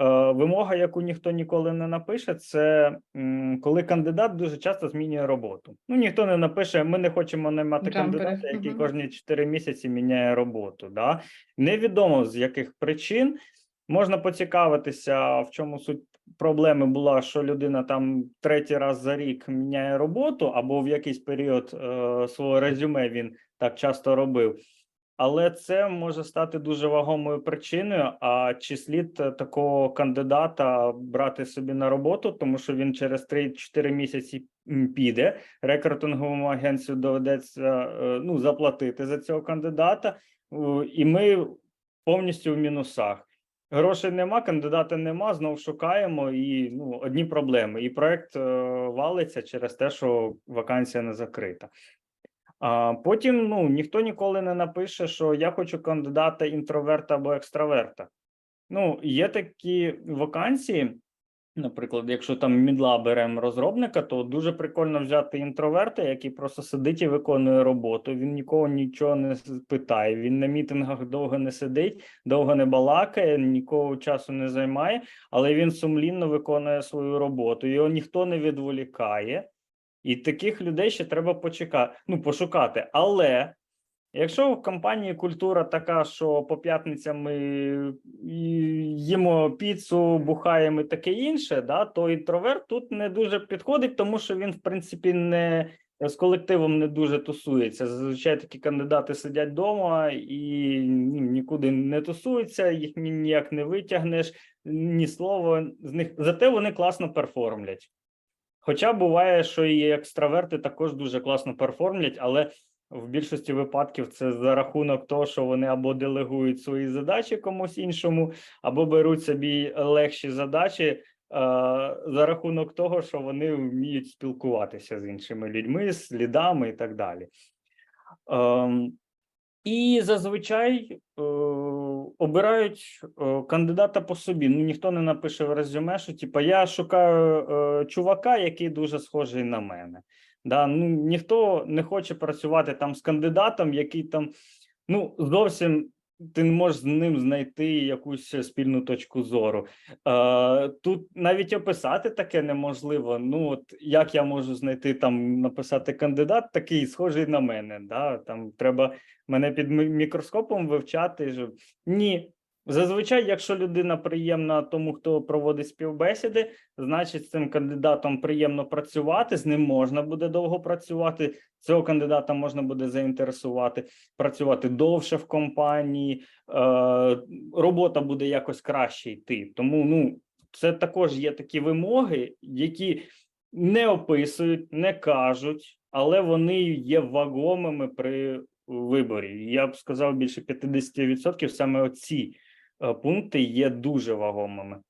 Е, Вимога, яку ніхто ніколи не напише, це коли кандидат дуже часто змінює роботу. Ну ніхто не напише, ми не хочемо наймати Джампери, кандидата, який кожні 4 місяці міняє роботу. Да? Невідомо з яких причин. Можна поцікавитися, в чому суть проблеми була, що людина там третій раз за рік міняє роботу, або в якийсь період е, свого резюме він так часто робив. Але це може стати дуже вагомою причиною. А чи слід е, такого кандидата брати собі на роботу, тому що він через 3-4 місяці піде. Рекрутинговому агенцію доведеться е, ну заплатити за цього кандидата, і ми повністю в мінусах. Грошей нема, кандидата нема. Знов шукаємо і ну одні проблеми. І проект е, валиться через те, що вакансія не закрита. А потім ну ніхто ніколи не напише, що я хочу кандидата інтроверта або екстраверта. Ну, є такі вакансії. Наприклад, якщо там мідла беремо розробника, то дуже прикольно взяти інтроверта, який просто сидить і виконує роботу. Він нікого нічого не питає. Він на мітингах довго не сидить, довго не балакає, нікого часу не займає, але він сумлінно виконує свою роботу. Його ніхто не відволікає. І таких людей ще треба почекати, ну, пошукати. Але якщо в компанії культура така, що по п'ятницям ми їмо піцу, бухаємо і таке інше, да, то інтроверт тут не дуже підходить, тому що він, в принципі, не з колективом не дуже тусується. Зазвичай такі кандидати сидять вдома і ну, нікуди не тусуються, їх ніяк не витягнеш, ні слова з них. Зате вони класно перформлять. Хоча буває, що і екстраверти також дуже класно перформлять, але в більшості випадків це за рахунок того, що вони або делегують свої задачі комусь іншому, або беруть собі легші задачі е, за рахунок того, що вони вміють спілкуватися з іншими людьми, з лідами і так далі. Ем, і зазвичай е, обирають е, кандидата по собі. Ну ніхто не напише в резюме, що типа я шукаю е, чувака, який дуже схожий на мене. Да, ну ніхто не хоче працювати там з кандидатом, який там ну зовсім ти не можеш з ним знайти якусь спільну точку зору. Е, тут навіть описати таке неможливо. Ну от як я можу знайти там написати кандидат, такий схожий на мене. Да? Там треба мене під мікроскопом вивчати. Ні. Зазвичай, якщо людина приємна тому, хто проводить співбесіди, значить з цим кандидатом приємно працювати, з ним можна буде довго працювати. Цього кандидата можна буде заінтересувати, працювати довше в компанії, е, робота буде якось краще йти. Тому ну це також є такі вимоги, які не описують, не кажуть, але вони є вагомими при виборі. Я б сказав, більше 50% саме оці пункти є дуже вагомими.